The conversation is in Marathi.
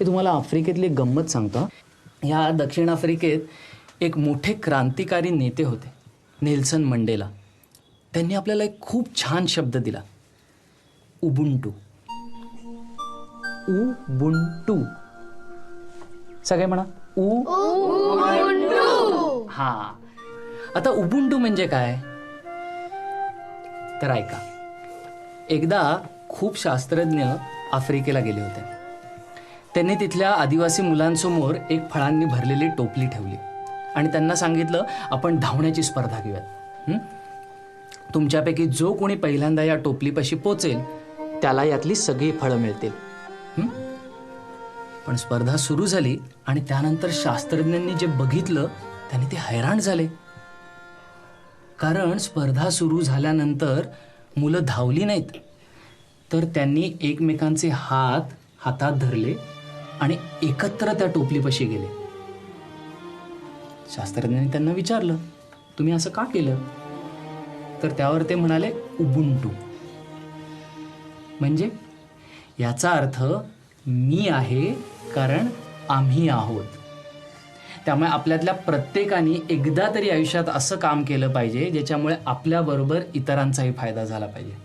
हे तुम्हाला आफ्रिकेतली एक गंमत सांगतो. ह्या दक्षिण आफ्रिकेत एक मोठे क्रांतिकारी नेते होते नेल्सन मंडेला. त्यांनी आपल्याला एक खूप छान शब्द दिला. उबुंटू. उबुंटू. सगळे म्हणा उ. हा. आता उबुंटू म्हणजे काय? तर ऐका. एकदा खूप शास्त्रज्ञ आफ्रिकेला गेले होते. त्यांनी तिथल्या आदिवासी मुलांसमोर एक फळांनी भरलेली टोपली ठेवली. आणि त्यांना सांगितलं आपण धावण्याची स्पर्धा घेऊयात. तुमच्यापैकी जो कोणी पहिल्यांदा या टोपलीपाशी पोचेल त्याला यातली सगळी फळं मिळतील. पण स्पर्धा सुरू झाली आणि त्यानंतर शास्त्रज्ञांनी जे बघितलं त्यांनी ते हैराण झाले. कारण स्पर्धा सुरू झाल्यानंतर मुलं धावली नाहीत. तर त्यांनी एकमेकांचे हात हातात धरले आणि एकत्र त्या टोपलीपाशी गेले. शास्त्रज्ञांनी त्यांना विचारलं तुम्ही असं का केलं? तर त्यावर ते म्हणाले उबुंटू. म्हणजे याचा अर्थ मी आहे कारण आम्ही आहोत. त्यामुळे आपल्यातल्या प्रत्येकाने एकदा तरी आयुष्यात असं काम केलं पाहिजे ज्याच्यामुळे आपल्याबरोबर इतरांचाही फायदा झाला पाहिजे.